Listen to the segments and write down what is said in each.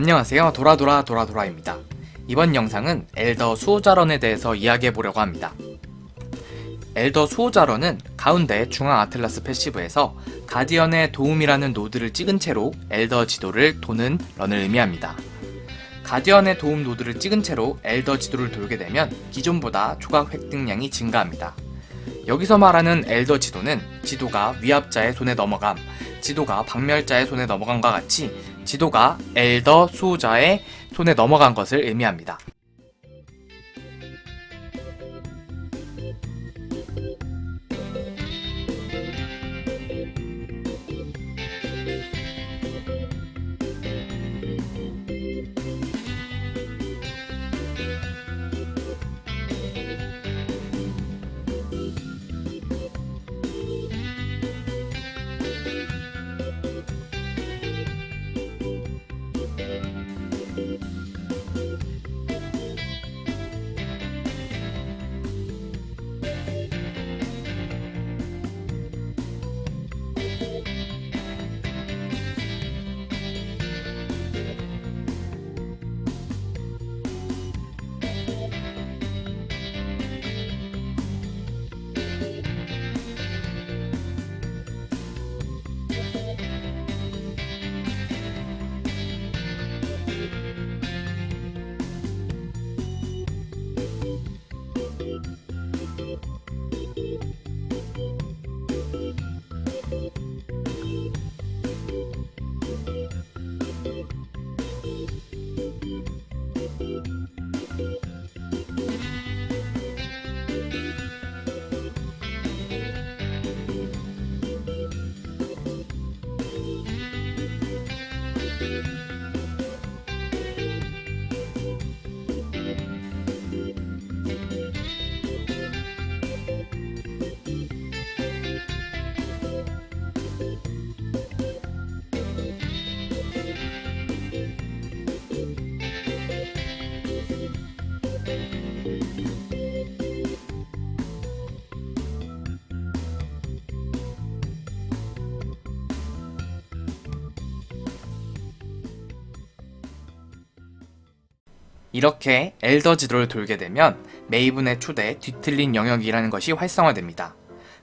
안녕하세요. 도라도라 도라도라입니다. 이번 영상은 엘더 수호자런에 대해서 이야기해 보려고 합니다. 엘더 수호자런은 가운데 중앙 아틀라스 패시브에서 가디언의 도움이라는 노드를 찍은 채로 엘더 지도를 도는 런을 의미합니다. 가디언의 도움 노드를 찍은 채로 엘더 지도를 돌게 되면 기존보다 조각 획득량이 증가합니다. 여기서 말하는 엘더 지도는 지도가 위압자의 손에 넘어감, 지도가 박멸자의 손에 넘어간과 같이 지도가 엘더 수호자의 손에 넘어간 것을 의미합니다. 이렇게 엘더 지도를 돌게 되면 메이븐의 초대 뒤틀린 영역이라는 것이 활성화됩니다.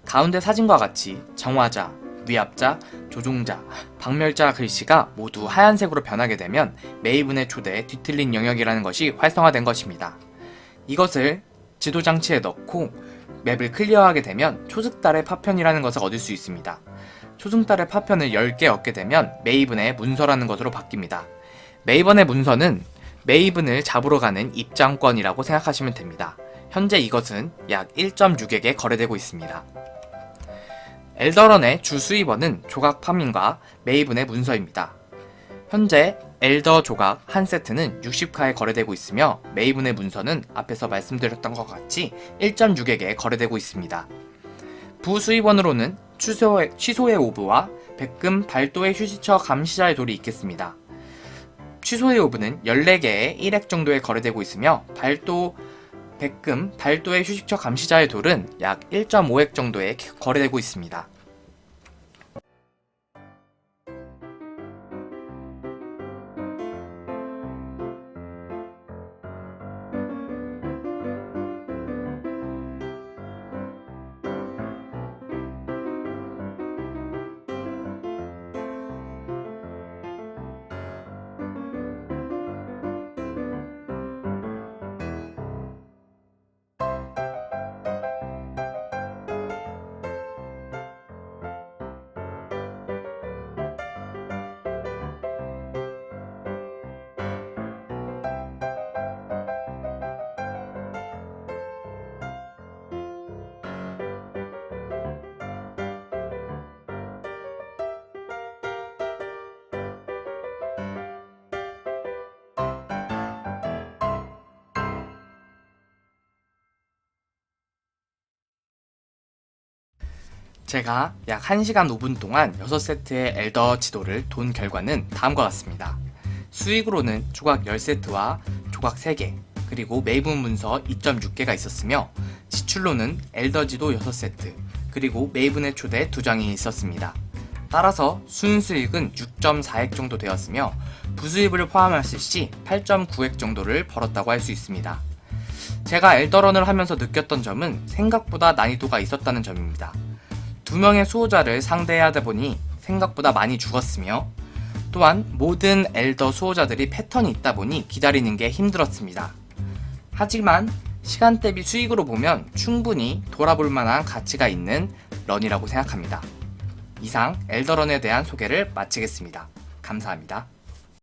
가운데 사진과 같이 정화자, 위압자, 조종자, 박멸자 글씨가 모두 하얀색으로 변하게 되면 메이븐의 초대 뒤틀린 영역이라는 것이 활성화된 것입니다. 이것을 지도 장치에 넣고 맵을 클리어하게 되면 초승달의 파편이라는 것을 얻을 수 있습니다. 초승달의 파편을 10개 얻게 되면 메이븐의 문서라는 것으로 바뀝니다. 메이번의 문서는 메이븐을 잡으러 가는 입장권이라고 생각하시면 됩니다. 현재 이것은 약 1.6에게 거래되고 있습니다. 엘더런의 주 수입원은 조각 파밍과 메이븐의 문서입니다. 현재 엘더 조각 한 세트는 60카에 거래되고 있으며 메이븐의 문서는 앞에서 말씀드렸던 것 같이 1.6에게 거래되고 있습니다. 부수입원으로는 취소의, 취소의 오브와 백금 발도의 휴지처 감시자의 돌이 있겠습니다. 취소의 오브는 14개의 1액 정도에 거래되고 있으며 발도 백금 발도의 휴식처 감시자의 돌은 약 1.5액 정도에 거래되고 있습니다. 제가 약 1시간 5분 동안 6세트의 엘더 지도를 돈 결과는 다음과 같습니다. 수익으로는 조각 10세트와 조각 3개, 그리고 메이븐 문서 2.6개가 있었으며 지출로는 엘더 지도 6세트, 그리고 메이븐의 초대 2장이 있었습니다. 따라서 순수익은 6.4액 정도 되었으며 부수입을 포함했을 시 8.9획 정도를 벌었다고 할 수 있습니다. 제가 엘더런을 하면서 느꼈던 점은 생각보다 난이도가 있었다는 점입니다. 두 명의 수호자를 상대해야 하다 보니 생각보다 많이 죽었으며 또한 모든 엘더 수호자들이 패턴이 있다 보니 기다리는 게 힘들었습니다. 하지만 시간 대비 수익으로 보면 충분히 돌아볼 만한 가치가 있는 런이라고 생각합니다. 이상 엘더런에 대한 소개를 마치겠습니다. 감사합니다.